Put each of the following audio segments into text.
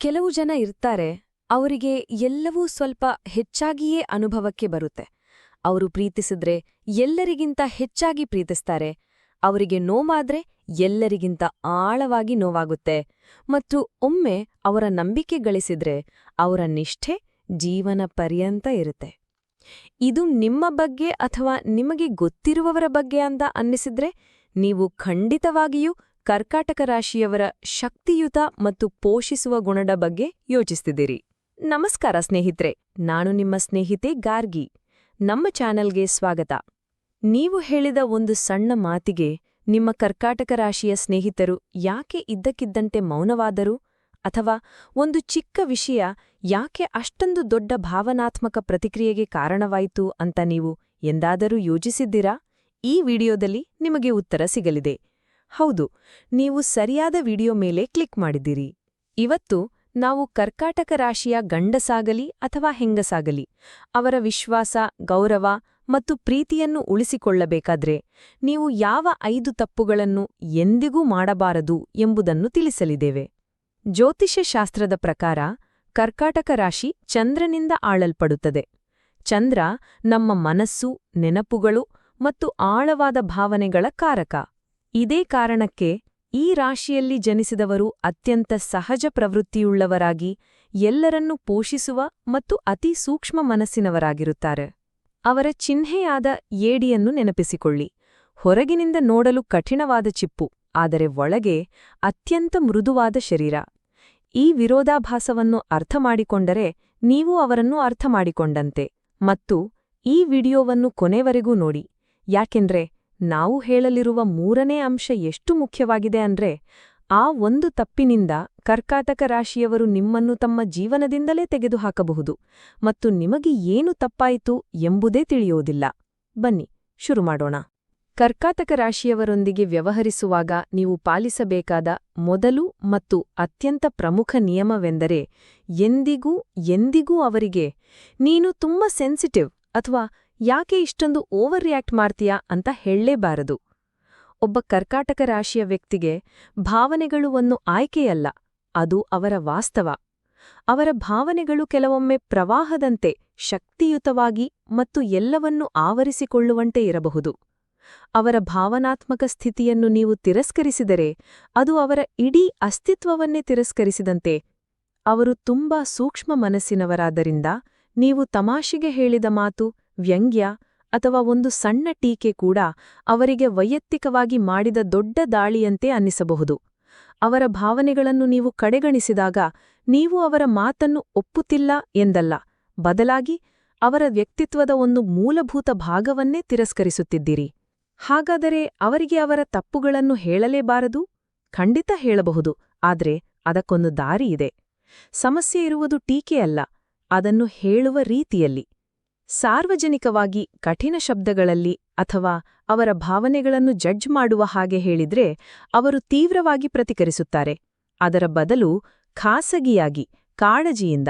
ಕೆಲವು ಜನ ಇರ್ತಾರೆ, ಅವರಿಗೆ ಎಲ್ಲವೂ ಸ್ವಲ್ಪ ಹೆಚ್ಚಾಗಿಯೇ ಅನುಭವಕ್ಕೆ ಬರುತ್ತೆ. ಅವರು ಪ್ರೀತಿಸಿದ್ರೆ ಎಲ್ಲರಿಗಿಂತ ಹೆಚ್ಚಾಗಿ ಪ್ರೀತಿಸ್ತಾರೆ. ಅವರಿಗೆ ನೋವಾದ್ರೆ ಎಲ್ಲರಿಗಿಂತ ಆಳವಾಗಿ ನೋವಾಗುತ್ತೆ. ಮತ್ತು ಒಮ್ಮೆ ಅವರ ನಂಬಿಕೆ ಗಳಿಸಿದ್ರೆ ಅವರ ನಿಷ್ಠೆ ಜೀವನ ಪರ್ಯಂತ ಇರುತ್ತೆ. ಇದು ನಿಮ್ಮ ಬಗ್ಗೆ ಅಥವಾ ನಿಮಗೆ ಗೊತ್ತಿರುವವರ ಬಗ್ಗೆ ಅಂತ ಅನ್ನಿಸಿದ್ರೆ ನೀವು ಖಂಡಿತವಾಗಿಯೂ ಕರ್ಕಾಟಕ ರಾಶಿಯವರ ಶಕ್ತಿಯುತ ಮತ್ತು ಪೋಷಿಸುವ ಗುಣದ ಬಗ್ಗೆ ಯೋಚಿಸ್ತಿದ್ದೀರಿ. ನಮಸ್ಕಾರ ಸ್ನೇಹಿತರೆ, ನಾನು ನಿಮ್ಮ ಸ್ನೇಹಿತೆ ಗಾರ್ಗಿ. ನಮ್ಮ ಚಾನೆಲ್ಗೆ ಸ್ವಾಗತ. ನೀವು ಹೇಳಿದ ಒಂದು ಸಣ್ಣ ಮಾತಿಗೆ ನಿಮ್ಮ ಕರ್ಕಾಟಕ ರಾಶಿಯ ಸ್ನೇಹಿತರು ಯಾಕೆ ಇದ್ದಕ್ಕಿದ್ದಂತೆ ಮೌನವಾದರು? ಅಥವಾ ಒಂದು ಚಿಕ್ಕ ವಿಷಯ ಯಾಕೆ ಅಷ್ಟೊಂದು ದೊಡ್ಡ ಭಾವನಾತ್ಮಕ ಪ್ರತಿಕ್ರಿಯೆಗೆ ಕಾರಣವಾಯಿತು ಅಂತ ನೀವು ಎಂದಾದರೂ ಯೋಚಿಸಿದ್ದೀರಾ? ಈ ವಿಡಿಯೋದಲ್ಲಿ ನಿಮಗೆ ಉತ್ತರ ಸಿಗಲಿದೆ. ಹೌದು, ನೀವು ಸರಿಯಾದ ವಿಡಿಯೋ ಮೇಲೆ ಕ್ಲಿಕ್ ಮಾಡಿದ್ದೀರಿ. ಇವತ್ತು ನಾವು ಕರ್ಕಾಟಕ ರಾಶಿಯ ಗಂಡಸಾಗಲಿ ಅಥವಾ ಹೆಂಗಸಾಗಲಿ, ಅವರ ವಿಶ್ವಾಸ, ಗೌರವ ಮತ್ತು ಪ್ರೀತಿಯನ್ನು ಉಳಿಸಿಕೊಳ್ಳಬೇಕಾದ್ರೆ ನೀವು ಯಾವ ಐದು ತಪ್ಪುಗಳನ್ನು ಎಂದಿಗೂ ಮಾಡಬಾರದು ಎಂಬುದನ್ನು ತಿಳಿಸಲಿದ್ದೇವೆ. ಜ್ಯೋತಿಷ್ಯ ಶಾಸ್ತ್ರದ ಪ್ರಕಾರ ಕರ್ಕಾಟಕ ರಾಶಿ ಚಂದ್ರನಿಂದ ಆಳಲ್ಪಡುತ್ತದೆ. ಚಂದ್ರ ನಮ್ಮ ಮನಸ್ಸು, ನೆನಪುಗಳು ಮತ್ತು ಆಳವಾದ ಭಾವನೆಗಳ ಕಾರಕ. ಇದೇ ಕಾರಣಕ್ಕೆ ಈ ರಾಶಿಯಲ್ಲಿ ಜನಿಸಿದವರು ಅತ್ಯಂತ ಸಹಜ ಪ್ರವೃತ್ತಿಯುಳ್ಳವರಾಗಿ ಎಲ್ಲರನ್ನೂ ಪೋಷಿಸುವ ಮತ್ತು ಅತಿ ಸೂಕ್ಷ್ಮ ಮನಸ್ಸಿನವರಾಗಿರುತ್ತಾರೆ. ಅವರ ಚಿಹ್ನೆಯಾದ ಏಡಿಯನ್ನು ನೆನಪಿಸಿಕೊಳ್ಳಿ. ಹೊರಗಿನಿಂದ ನೋಡಲು ಕಠಿಣವಾದ ಚಿಪ್ಪು, ಆದರೆ ಒಳಗೆ ಅತ್ಯಂತ ಮೃದುವಾದ ಶರೀರ. ಈ ವಿರೋಧಾಭಾಸವನ್ನು ಅರ್ಥಮಾಡಿಕೊಂಡರೆ ನೀವು ಅವರನ್ನು ಅರ್ಥಮಾಡಿಕೊಂಡಂತೆ ಮತ್ತು ಈ ವಿಡಿಯೋವನ್ನು ಕೊನೆವರೆಗೂ ನೋಡಿ. ಯಾಕೆಂದ್ರೆ ನಾವು ಹೇಳಲಿರುವ ಮೂರನೇ ಅಂಶ ಎಷ್ಟು ಮುಖ್ಯವಾಗಿದೆ ಅಂದ್ರೆ, ಆ ಒಂದು ತಪ್ಪಿನಿಂದ ಕರ್ಕಾಟಕ ರಾಶಿಯವರು ನಿಮ್ಮನ್ನು ತಮ್ಮ ಜೀವನದಿಂದಲೇ ತೆಗೆದುಹಾಕಬಹುದು ಮತ್ತು ನಿಮಗೆ ಏನು ತಪ್ಪಾಯಿತು ಎಂಬುದೇ ತಿಳಿಯೋದಿಲ್ಲ ಬನ್ನಿ, ಶುರು ಮಾಡೋಣ. ಕರ್ಕಾಟಕ ರಾಶಿಯವರೊಂದಿಗೆ ವ್ಯವಹರಿಸುವಾಗ ನೀವು ಪಾಲಿಸಬೇಕಾದ ಮೊದಲು ಮತ್ತು ಅತ್ಯಂತ ಪ್ರಮುಖ ನಿಯಮವೆಂದರೆ, ಎಂದಿಗೂ ಎಂದಿಗೂ ಅವರಿಗೆ, ನೀನು ತುಂಬ ಸೆನ್ಸಿಟಿವ್ ಅಥವಾ ಯಾಕೆ ಇಷ್ಟೊಂದು ಓವರ್ ರಿಯಾಕ್ಟ್ ಮಾಡ್ತೀಯಾ ಅಂತ ಹೇಳಲೇಬಾರದು. ಒಬ್ಬ ಕರ್ಕಾಟಕ ರಾಶಿಯ ವ್ಯಕ್ತಿಗೆ ಭಾವನೆಗಳು ಒಂದು ಆಯ್ಕೆಯಲ್ಲ, ಅದು ಅವರ ವಾಸ್ತವ. ಅವರ ಭಾವನೆಗಳು ಕೆಲವೊಮ್ಮೆ ಪ್ರವಾಹದಂತೆ ಶಕ್ತಿಯುತವಾಗಿ ಮತ್ತು ಎಲ್ಲವನ್ನೂ ಆವರಿಸಿಕೊಳ್ಳುವಂತೆ ಇರಬಹುದು. ಅವರ ಭಾವನಾತ್ಮಕ ಸ್ಥಿತಿಯನ್ನು ನೀವು ತಿರಸ್ಕರಿಸಿದರೆ ಅದು ಅವರ ಇಡೀ ಅಸ್ತಿತ್ವವನ್ನೇ ತಿರಸ್ಕರಿಸಿದಂತೆ, ಅವರು ತುಂಬಾ ಸೂಕ್ಷ್ಮ ಮನಸ್ಸಿನವರಾದ್ದರಿಂದ ನೀವು ತಮಾಷೆಗೆ ಹೇಳಿದ ಮಾತು ವ್ಯಂಗ್ಯ ಅಥವಾ ಒಂದು ಸಣ್ಣ ಟೀಕೆ ಕೂಡ ಅವರಿಗೆ ವೈಯಕ್ತಿಕವಾಗಿ ಮಾಡಿದ ದೊಡ್ಡ ದಾಳಿಯಂತೆ ಅನ್ನಿಸಬಹುದು. ಅವರ ಭಾವನೆಗಳನ್ನು ನೀವು ಕಡೆಗಣಿಸಿದಾಗ ನೀವು ಅವರ ಮಾತನ್ನು ಒಪ್ಪುತ್ತಿಲ್ಲ ಎಂದಲ್ಲ, ಬದಲಾಗಿ ಅವರ ವ್ಯಕ್ತಿತ್ವದ ಒಂದು ಮೂಲಭೂತ ಭಾಗವನ್ನೇ ತಿರಸ್ಕರಿಸುತ್ತಿದ್ದೀರಿ. ಹಾಗಾದರೆ ಅವರಿಗೆ ಅವರ ತಪ್ಪುಗಳನ್ನು ಹೇಳಲೇಬಾರದು? ಖಂಡಿತ ಹೇಳಬಹುದು, ಆದರೆ ಅದಕ್ಕೊಂದು ದಾರಿ ಇದೆ. ಸಮಸ್ಯೆ ಇರುವುದು ಟೀಕೆಯಲ್ಲ, ಅದನ್ನು ಹೇಳುವ ರೀತಿಯಲ್ಲಿ. ಸಾರ್ವಜನಿಕವಾಗಿ ಕಠಿಣ ಶಬ್ದಗಳಲ್ಲಿ ಅಥವಾ ಅವರ ಭಾವನೆಗಳನ್ನು ಜಡ್ಜ್ ಮಾಡುವ ಹಾಗೆ ಹೇಳಿದ್ರೆ ಅವರು ತೀವ್ರವಾಗಿ ಪ್ರತಿಕರಿಸುತ್ತಾರೆ. ಅದರ ಬದಲು ಖಾಸಗಿಯಾಗಿ, ಕಾಳಜಿಯಿಂದ,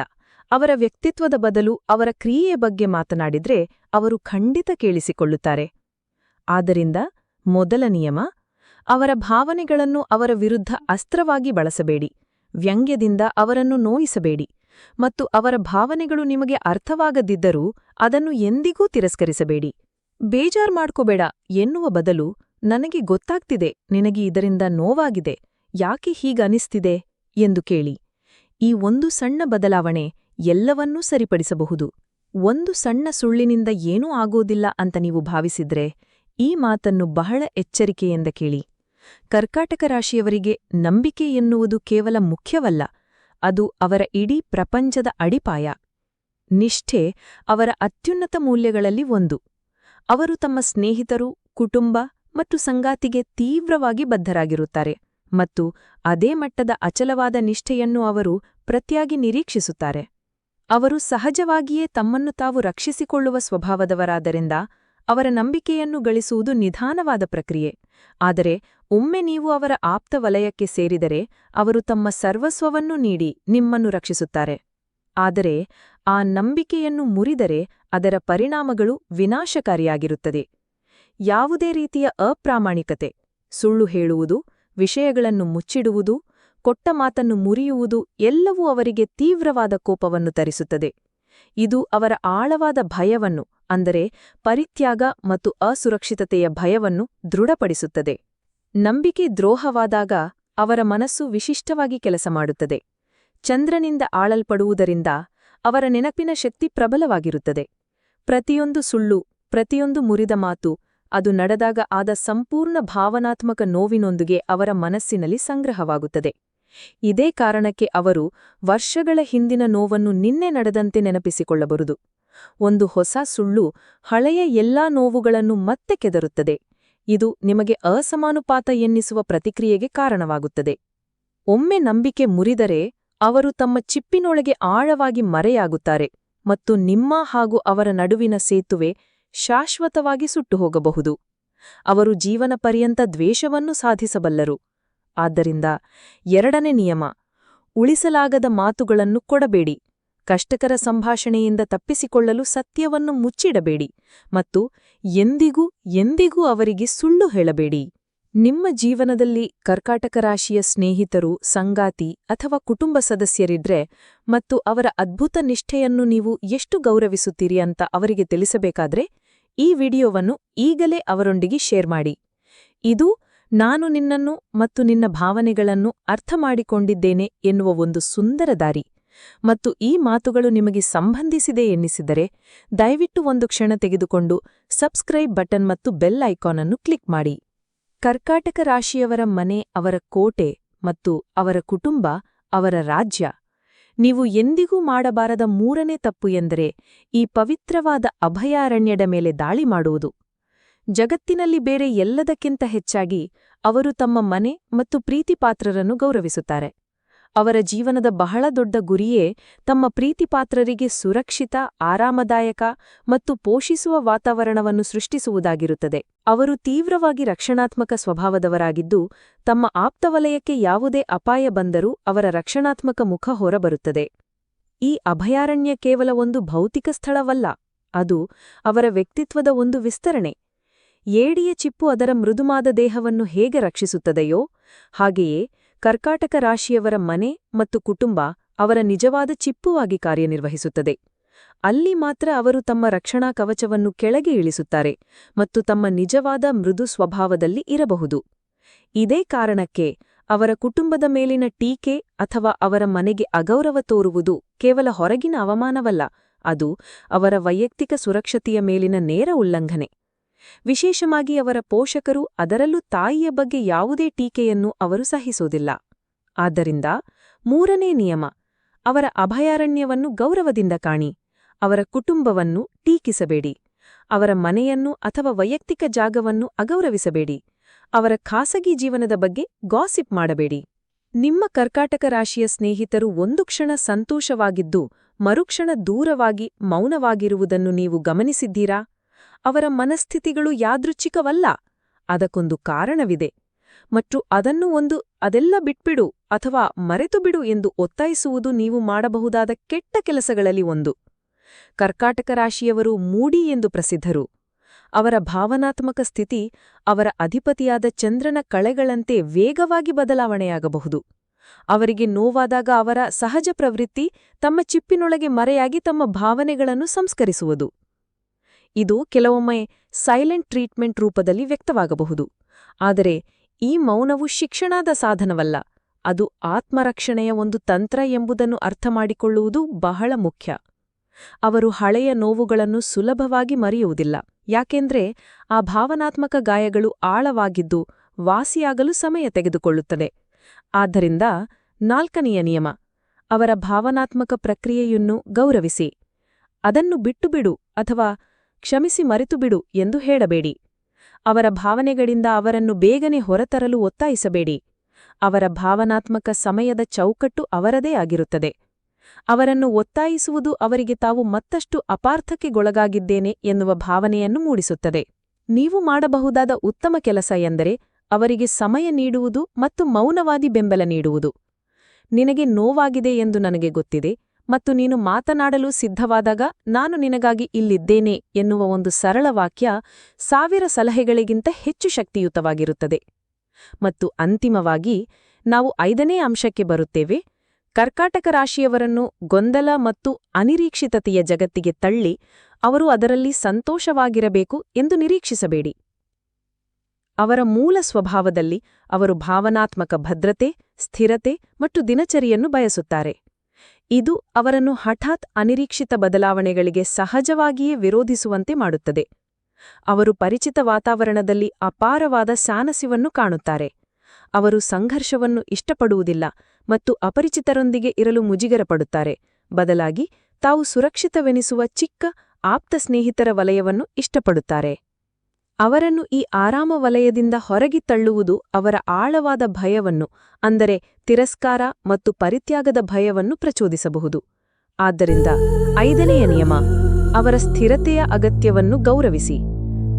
ಅವರ ವ್ಯಕ್ತಿತ್ವದ ಬದಲು ಅವರ ಕ್ರಿಯೆಯ ಬಗ್ಗೆ ಮಾತನಾಡಿದ್ರೆ ಅವರು ಖಂಡಿತ ಕೇಳಿಸಿಕೊಳ್ಳುತ್ತಾರೆ. ಆದ್ದರಿಂದ ಮೊದಲ ನಿಯಮ, ಅವರ ಭಾವನೆಗಳನ್ನು ಅವರ ವಿರುದ್ಧ ಅಸ್ತ್ರವಾಗಿ ಬಳಸಬೇಡಿ. ವ್ಯಂಗ್ಯದಿಂದ ಅವರನ್ನು ನೋಯಿಸಬೇಡಿ. ಮತ್ತು ಅವರ ಭಾವನೆಗಳು ನಿಮಗೆ ಅರ್ಥವಾಗದಿದ್ದರೂ ಅದನ್ನು ಎಂದಿಗೂ ತಿರಸ್ಕರಿಸಬೇಡಿ. ಬೇಜಾರ್ ಮಾಡ್ಕೋಬೇಡ ಎನ್ನುವ ಬದಲು ನನಗೆ ಗೊತ್ತಾಗ್ತಿದೆ, ನಿನಗೆ ಇದರಿಂದ ನೋವಾಗಿದೆ, ಯಾಕೆ ಹೀಗನಿಸ್ತಿದೆ ಎಂದು ಕೇಳಿ. ಈ ಒಂದು ಸಣ್ಣ ಬದಲಾವಣೆ ಎಲ್ಲವನ್ನೂ ಸರಿಪಡಿಸಬಹುದು. ಒಂದು ಸಣ್ಣ ಸುಳ್ಳಿನಿಂದ ಏನೂ ಆಗೋದಿಲ್ಲ ಅಂತ ನೀವು ಭಾವಿಸಿದ್ರೆ ಈ ಮಾತನ್ನು ಬಹಳ ಎಚ್ಚರಿಕೆಯಿಂದ ಕೇಳಿ. ಕರ್ಕಾಟಕ ರಾಶಿಯವರಿಗೆ ನಂಬಿಕೆ ಎನ್ನುವುದು ಕೇವಲ ಮುಖ್ಯವಲ್ಲ ಅದು ಅವರ ಇಡೀ ಪ್ರಪಂಚದ ಅಡಿಪಾಯ. ನಿಷ್ಠೆ ಅವರ ಅತ್ಯುನ್ನತ ಮೂಲ್ಯಗಳಲ್ಲಿ ಒಂದು. ಅವರು ತಮ್ಮ ಸ್ನೇಹಿತರು, ಕುಟುಂಬ ಮತ್ತು ಸಂಗಾತಿಗೆ ತೀವ್ರವಾಗಿ ಬದ್ಧರಾಗಿರುತ್ತಾರೆ ಮತ್ತು ಅದೇ ಮಟ್ಟದ ಅಚಲವಾದ ನಿಷ್ಠೆಯನ್ನು ಅವರು ಪ್ರತಿಯಾಗಿ ನಿರೀಕ್ಷಿಸುತ್ತಾರೆ. ಅವರು ಸಹಜವಾಗಿಯೇ ತಮ್ಮನ್ನು ತಾವು ರಕ್ಷಿಸಿಕೊಳ್ಳುವ ಸ್ವಭಾವದವರಾದರಿಂದ ಅವರ ನಂಬಿಕೆಯನ್ನು ಗಳಿಸುವುದು ನಿಧಾನವಾದ ಪ್ರಕ್ರಿಯೆ. ಆದರೆ ಒಮ್ಮೆ ನೀವು ಅವರ ಆಪ್ತ ವಲಯಕ್ಕೆ ಸೇರಿದರೆ ಅವರು ತಮ್ಮ ಸರ್ವಸ್ವವನ್ನು ನೀಡಿ ನಿಮ್ಮನ್ನು ರಕ್ಷಿಸುತ್ತಾರೆ. ಆದರೆ ಆ ನಂಬಿಕೆಯನ್ನು ಮುರಿದರೆ ಅದರ ಪರಿಣಾಮಗಳು ವಿನಾಶಕಾರಿಯಾಗಿರುತ್ತದೆ. ಯಾವುದೇ ರೀತಿಯ ಅಪ್ರಾಮಾಣಿಕತೆ, ಸುಳ್ಳು ಹೇಳುವುದು, ವಿಷಯಗಳನ್ನು ಮುಚ್ಚಿಡುವುದು, ಕೊಟ್ಟ ಮಾತನ್ನು ಮುರಿಯುವುದು ಎಲ್ಲವೂ ಅವರಿಗೆ ತೀವ್ರವಾದ ಕೋಪವನ್ನು ತರಿಸುತ್ತದೆ. ಇದು ಅವರ ಆಳವಾದ ಭಯವನ್ನು, ಅಂದರೆ ಪರಿತ್ಯಾಗ ಮತ್ತು ಅಸುರಕ್ಷಿತತೆಯ ಭಯವನ್ನು ದೃಢಪಡಿಸುತ್ತದೆ. ನಂಬಿಕೆ ದ್ರೋಹವಾದಾಗ ಅವರ ಮನಸ್ಸು ವಿಶಿಷ್ಟವಾಗಿ ಕೆಲಸ ಮಾಡುತ್ತದೆ. ಚಂದ್ರನಿಂದ ಆಳಲ್ಪಡುವುದರಿಂದ ಅವರ ನೆನಪಿನ ಶಕ್ತಿ ಪ್ರಬಲವಾಗಿರುತ್ತದೆ. ಪ್ರತಿಯೊಂದು ಸುಳ್ಳು, ಪ್ರತಿಯೊಂದು ಮುರಿದ ಮಾತು, ಅದು ನಡೆದಾಗ ಆದ ಸಂಪೂರ್ಣ ಭಾವನಾತ್ಮಕ ನೋವಿನೊಂದಿಗೆ ಅವರ ಮನಸ್ಸಿನಲ್ಲಿ ಸಂಗ್ರಹವಾಗುತ್ತದೆ. ಇದೇ ಕಾರಣಕ್ಕೆ ಅವರು ವರ್ಷಗಳ ಹಿಂದಿನ ನೋವನ್ನು ನಿನ್ನೆ ನಡೆದಂತೆ ನೆನಪಿಸಿಕೊಳ್ಳಬರುದು ಒಂದು ಹೊಸ ಸುಳ್ಳು ಹಳೆಯ ಎಲ್ಲಾ ನೋವುಗಳನ್ನು ಮತ್ತೆ ಕೆದರುತ್ತದೆ. ಇದು ನಿಮಗೆ ಅಸಮಾನುಪಾತ ಎನ್ನಿಸುವ ಪ್ರತಿಕ್ರಿಯೆಗೆ ಕಾರಣವಾಗುತ್ತದೆ. ಒಮ್ಮೆ ನಂಬಿಕೆ ಮುರಿದರೆ ಅವರು ತಮ್ಮ ಚಿಪ್ಪಿನೊಳಗೆ ಆಳವಾಗಿ ಮರೆಯಾಗುತ್ತಾರೆ ಮತ್ತು ನಿಮ್ಮ ಹಾಗೂ ಅವರ ನಡುವಿನ ಸೇತುವೆ ಶಾಶ್ವತವಾಗಿ ಸುಟ್ಟುಹೋಗಬಹುದು. ಅವರು ಜೀವನ ಪರ್ಯಂತ ದ್ವೇಷವನ್ನು ಸಾಧಿಸಬಲ್ಲರು. ಆದ್ದರಿಂದ ಎರಡನೇ ನಿಯಮ, ಉಳಿಸಲಾಗದ ಮಾತುಗಳನ್ನು ಕೊಡಬೇಡಿ. ಕಷ್ಟಕರ ಸಂಭಾಷಣೆಯಿಂದ ತಪ್ಪಿಸಿಕೊಳ್ಳಲು ಸತ್ಯವನ್ನು ಮುಚ್ಚಿಡಬೇಡಿ ಮತ್ತು ಎಂದಿಗೂ ಎಂದಿಗೂ ಅವರಿಗೆ ಸುಳ್ಳು ಹೇಳಬೇಡಿ. ನಿಮ್ಮ ಜೀವನದಲ್ಲಿ ಕರ್ಕಾಟಕ ರಾಶಿಯ ಸ್ನೇಹಿತರು, ಸಂಗಾತಿ ಅಥವಾ ಕುಟುಂಬ ಸದಸ್ಯರಿದ್ರೆ ಮತ್ತು ಅವರ ಅದ್ಭುತ ನಿಷ್ಠೆಯನ್ನು ನೀವು ಎಷ್ಟು ಗೌರವಿಸುತ್ತೀರಿ ಅಂತ ಅವರಿಗೆ ತಿಳಿಸಬೇಕಾದ್ರೆ ಈ ವಿಡಿಯೋವನ್ನು ಈಗಲೇ ಅವರೊಂದಿಗೆ ಶೇರ್ ಮಾಡಿ. ಇದು ನಾನು ನಿನ್ನನ್ನು ಮತ್ತು ನಿನ್ನ ಭಾವನೆಗಳನ್ನು ಅರ್ಥಮಾಡಿಕೊಂಡಿದ್ದೇನೆ ಎನ್ನುವ ಒಂದು ಸುಂದರ ದಾರಿ. ಮತ್ತು ಈ ಮಾತುಗಳು ನಿಮಗೆ ಸಂಬಂಧಿಸಿದೆ ಎನ್ನಿಸಿದರೆ, ದಯವಿಟ್ಟು ಒಂದು ಕ್ಷಣ ತೆಗೆದುಕೊಂಡು ಸಬ್ಸ್ಕ್ರೈಬ್ ಬಟನ್ ಮತ್ತು ಬೆಲ್ ಐಕಾನ್ ಅನ್ನು ಕ್ಲಿಕ್ ಮಾಡಿ. ಕರ್ಕಾಟಕ ರಾಶಿಯವರ ಮನೆ, ಅವರ ಕೋಟೆ ಮತ್ತು ಅವರ ಕುಟುಂಬ, ಅವರ ರಾಜ್ಯ. ನೀವು ಎಂದಿಗೂ ಮಾಡಬಾರದ ಮೂರನೇ ತಪ್ಪು ಎಂದರೆ, ಈ ಪವಿತ್ರವಾದ ಅಭಯಾರಣ್ಯದ ಮೇಲೆ ದಾಳಿ ಮಾಡುವುದು. ಜಗತ್ತಿನಲ್ಲಿ ಬೇರೆ ಎಲ್ಲದಕ್ಕಿಂತ ಹೆಚ್ಚಾಗಿ ಅವರು ತಮ್ಮ ಮನೆ ಮತ್ತು ಪ್ರೀತಿಪಾತ್ರರನ್ನು ಗೌರವಿಸುತ್ತಾರೆ. ಅವರ ಜೀವನದ ಬಹಳ ದೊಡ್ಡ ಗುರಿಯೇ ತಮ್ಮ ಪ್ರೀತಿಪಾತ್ರರಿಗೆ ಸುರಕ್ಷಿತ, ಆರಾಮದಾಯಕ ಮತ್ತು ಪೋಷಿಸುವ ವಾತಾವರಣವನ್ನು ಸೃಷ್ಟಿಸುವುದಾಗಿರುತ್ತದೆ. ಅವರು ತೀವ್ರವಾಗಿ ರಕ್ಷಣಾತ್ಮಕ ಸ್ವಭಾವದವರಾಗಿದ್ದು, ತಮ್ಮ ಆಪ್ತವಲಯಕ್ಕೆ ಯಾವುದೇ ಅಪಾಯ ಬಂದರೂ ಅವರ ರಕ್ಷಣಾತ್ಮಕ ಮುಖ ಹೊರಬರುತ್ತದೆ. ಈ ಅಭಯಾರಣ್ಯ ಕೇವಲ ಒಂದು ಭೌತಿಕ ಸ್ಥಳವಲ್ಲ, ಅದು ಅವರ ವ್ಯಕ್ತಿತ್ವದ ಒಂದು ವಿಸ್ತರಣೆ. ಏಡಿಯ ಚಿಪ್ಪು ಅದರ ಮೃದುಮಾದ ದೇಹವನ್ನು ಹೇಗೆ ರಕ್ಷಿಸುತ್ತದೆಯೋ ಹಾಗೆಯೇ ಕರ್ಕಾಟಕ ರಾಶಿಯವರ ಮನೆ ಮತ್ತು ಕುಟುಂಬ ಅವರ ನಿಜವಾದ ಚಿಪ್ಪುವಾಗಿ ಕಾರ್ಯನಿರ್ವಹಿಸುತ್ತದೆ. ಅಲ್ಲಿ ಮಾತ್ರ ಅವರು ತಮ್ಮ ರಕ್ಷಣಾ ಕವಚವನ್ನು ಕೆಳಗೆ ಇಳಿಸುತ್ತಾರೆ ಮತ್ತು ತಮ್ಮ ನಿಜವಾದ ಮೃದು ಸ್ವಭಾವದಲ್ಲಿ ಇರಬಹುದು. ಇದೇ ಕಾರಣಕ್ಕೆ ಅವರ ಕುಟುಂಬದ ಮೇಲಿನ ಟೀಕೆ ಅಥವಾ ಅವರ ಮನೆಗೆ ಅಗೌರವ ತೋರುವುದು ಕೇವಲ ಹೊರಗಿನ ಅವಮಾನವಲ್ಲ, ಅದು ಅವರ ವೈಯಕ್ತಿಕ ಸುರಕ್ಷತೆಯ ಮೇಲಿನ ನೇರ ಉಲ್ಲಂಘನೆ. ವಿಶೇಷವಾಗಿ ಅವರ ಪೋಷಕರು ಅದರಲ್ಲೂ ತಾಯಿಯ ಬಗ್ಗೆ ಯಾವುದೇ ಟೀಕೆಯನ್ನು ಅವರು ಸಹಿಸೋದಿಲ್ಲ ಆದ್ದರಿಂದ ಮೂರನೇ ನಿಯಮ, ಅವರ ಅಭಯಾರಣ್ಯವನ್ನು ಗೌರವದಿಂದ ಕಾಣಿ, ಅವರ ಕುಟುಂಬವನ್ನು ಟೀಕಿಸಬೇಡಿ, ಅವರ ಮನೆಯನ್ನು ಅಥವಾ ವೈಯಕ್ತಿಕ ಜಾಗವನ್ನು ಅಗೌರವಿಸಬೇಡಿ, ಅವರ ಖಾಸಗಿ ಜೀವನದ ಬಗ್ಗೆ ಗಾಸಿಪ್ ಮಾಡಬೇಡಿ. ನಿಮ್ಮ ಕರ್ಕಾಟಕ ರಾಶಿಯ ಸ್ನೇಹಿತರು ಒಂದು ಕ್ಷಣ ಸಂತೋಷವಾಗಿದ್ದು, ಮರುಕ್ಷಣ ದೂರವಾಗಿ ಮೌನವಾಗಿರುವುದನ್ನು ನೀವು ಗಮನಿಸಿದ್ದೀರಾ? ಅವರ ಮನಸ್ಥಿತಿಗಳು ಯಾದೃಚ್ಛಿಕವಲ್ಲ. ಅದಕ್ಕೊಂದು ಕಾರಣವಿದೆ. ಮತ್ತು ಅದನ್ನು ಒಂದು, ಅದೆಲ್ಲ ಬಿಟ್ಬಿಡು ಅಥವಾ ಮರೆತು ಬಿಡು ಎಂದು ಒತ್ತಾಯಿಸುವುದು ನೀವು ಮಾಡಬಹುದಾದ ಕೆಟ್ಟ ಕೆಲಸಗಳಲ್ಲಿ ಒಂದು. ಕರ್ಕಾಟಕ ರಾಶಿಯವರು ಮೂಡಿ ಎಂದು ಪ್ರಸಿದ್ಧರು. ಅವರ ಭಾವನಾತ್ಮಕ ಸ್ಥಿತಿ ಅವರ ಅಧಿಪತಿಯಾದ ಚಂದ್ರನ ಕಳೆಗಳಂತೆ ವೇಗವಾಗಿ ಬದಲಾವಣೆಯಾಗಬಹುದು. ಅವರಿಗೆ ನೋವಾದಾಗ ಅವರ ಸಹಜ ಪ್ರವೃತ್ತಿ ತಮ್ಮ ಚಿಪ್ಪಿನೊಳಗೆ ಮರೆಯಾಗಿ ತಮ್ಮ ಭಾವನೆಗಳನ್ನು ಸಂಸ್ಕರಿಸುವುದು. ಇದು ಕೆಲವೊಮ್ಮೆ ಸೈಲೆಂಟ್ ಟ್ರೀಟ್ಮೆಂಟ್ ರೂಪದಲ್ಲಿ ವ್ಯಕ್ತವಾಗಬಹುದು. ಆದರೆ ಈ ಮೌನವು ಶಿಕ್ಷಣದ ಸಾಧನವಲ್ಲ, ಅದು ಆತ್ಮರಕ್ಷಣೆಯ ಒಂದು ತಂತ್ರ ಎಂಬುದನ್ನು ಅರ್ಥಮಾಡಿಕೊಳ್ಳುವುದು ಬಹಳ ಮುಖ್ಯ. ಅವರು ಹಳೆಯ ನೋವುಗಳನ್ನು ಸುಲಭವಾಗಿ ಮರೆಯುವುದಿಲ್ಲ, ಯಾಕೆಂದ್ರೆ ಆ ಭಾವನಾತ್ಮಕ ಗಾಯಗಳು ಆಳವಾಗಿದ್ದು ವಾಸಿಯಾಗಲು ಸಮಯ ತೆಗೆದುಕೊಳ್ಳುತ್ತದೆ. ಆದ್ದರಿಂದ ನಾಲ್ಕನೆಯ ನಿಯಮ, ಅವರ ಭಾವನಾತ್ಮಕ ಪ್ರಕ್ರಿಯೆಯನ್ನು ಗೌರವಿಸಿ. ಅದನ್ನು ಬಿಟ್ಟುಬಿಡು ಅಥವಾ ಕ್ಷಮಿಸಿ ಮರೆತುಬಿಡು ಎಂದು ಹೇಳಬೇಡಿ. ಅವರ ಭಾವನೆಗಳಿಂದ ಅವರನ್ನು ಬೇಗನೆ ಹೊರತರಲು ಒತ್ತಾಯಿಸಬೇಡಿ. ಅವರ ಭಾವನಾತ್ಮಕ ಸಮಯದ ಚೌಕಟ್ಟು ಅವರದೇ ಆಗಿರುತ್ತದೆ. ಅವರನ್ನು ಒತ್ತಾಯಿಸುವುದು ಅವರಿಗೆ ತಾವು ಮತ್ತಷ್ಟು ಅಪಾರ್ಥಕ್ಕೆಗೊಳಗಾಗಿದ್ದೇನೆ ಎನ್ನುವ ಭಾವನೆಯನ್ನು ಮೂಡಿಸುತ್ತದೆ. ನೀವು ಮಾಡಬಹುದಾದ ಉತ್ತಮ ಕೆಲಸ ಎಂದರೆ ಅವರಿಗೆ ಸಮಯ ನೀಡುವುದು ಮತ್ತು ಮೌನವಾದಿ ಬೆಂಬಲ ನೀಡುವುದು. ನಿನಗೆ ನೋವಾಗಿದೆ ಎಂದು ನನಗೆ ಗೊತ್ತಿದೆ. ಮತ್ತು ನೀನು ಮಾತನಾಡಲು ಸಿದ್ಧವಾದಾಗ ನಾನು ನಿನಗಾಗಿ ಇಲ್ಲಿದ್ದೇನೆ ಎನ್ನುವ ಒಂದು ಸರಳ ವಾಕ್ಯ ಸಾವಿರ ಸಲಹೆಗಳಿಗಿಂತ ಹೆಚ್ಚು ಶಕ್ತಿಯುತವಾಗಿರುತ್ತದೆ. ಮತ್ತು ಅಂತಿಮವಾಗಿ, ನಾವು ಐದನೇ ಅಂಶಕ್ಕೆ ಬರುತ್ತೇವೆ. ಕರ್ಕಾಟಕ ರಾಶಿಯವರನ್ನು ಗೊಂದಲ ಮತ್ತು ಅನಿರೀಕ್ಷಿತತೆಯ ಜಗತ್ತಿಗೆ ತಳ್ಳಿ, ಅವರು ಅದರಲ್ಲಿ ಸಂತೋಷವಾಗಿರಬೇಕು ಎಂದು ನಿರೀಕ್ಷಿಸಬೇಡಿ. ಅವರ ಮೂಲ ಸ್ವಭಾವದಲ್ಲಿ ಅವರು ಭಾವನಾತ್ಮಕ ಭದ್ರತೆ, ಸ್ಥಿರತೆ ಮತ್ತು ದಿನಚರಿಯನ್ನು ಬಯಸುತ್ತಾರೆ. ಇದು ಅವರನ್ನು ಹಠಾತ್ ಅನಿರೀಕ್ಷಿತ ಬದಲಾವಣೆಗಳಿಗೆ ಸಹಜವಾಗಿಯೇ ವಿರೋಧಿಸುವಂತೆ ಮಾಡುತ್ತದೆ. ಅವರು ಪರಿಚಿತ ವಾತಾವರಣದಲ್ಲಿ ಅಪಾರವಾದ ಸಾನಸ್ಯವನ್ನು ಕಾಣುತ್ತಾರೆ. ಅವರು ಸಂಘರ್ಷವನ್ನು ಇಷ್ಟಪಡುವುದಿಲ್ಲ ಮತ್ತು ಅಪರಿಚಿತರೊಂದಿಗೆ ಇರಲು ಮುಜಿಗರಪಡುತ್ತಾರೆ. ಬದಲಾಗಿ, ತಾವು ಸುರಕ್ಷಿತವೆನಿಸುವ ಚಿಕ್ಕ, ಆಪ್ತ ಸ್ನೇಹಿತರ ವಲಯವನ್ನು ಇಷ್ಟಪಡುತ್ತಾರೆ. ಅವರನ್ನು ಈ ಆರಾಮ ವಲಯದಿಂದ ಹೊರಗೆ ತಳ್ಳುವುದು ಅವರ ಆಳವಾದ ಭಯವನ್ನು, ಅಂದರೆ ತಿರಸ್ಕಾರ ಮತ್ತು ಪರಿತ್ಯಾಗದ ಭಯವನ್ನು ಪ್ರಚೋದಿಸಬಹುದು. ಆದ್ದರಿಂದ ಐದನೆಯ ನಿಯಮ, ಅವರ ಸ್ಥಿರತೆಯ ಅಗತ್ಯವನ್ನು ಗೌರವಿಸಿ.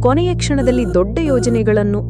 ಕೊನೆಯ ಕ್ಷಣದಲ್ಲಿ ದೊಡ್ಡ ಯೋಜನೆಗಳನ್ನು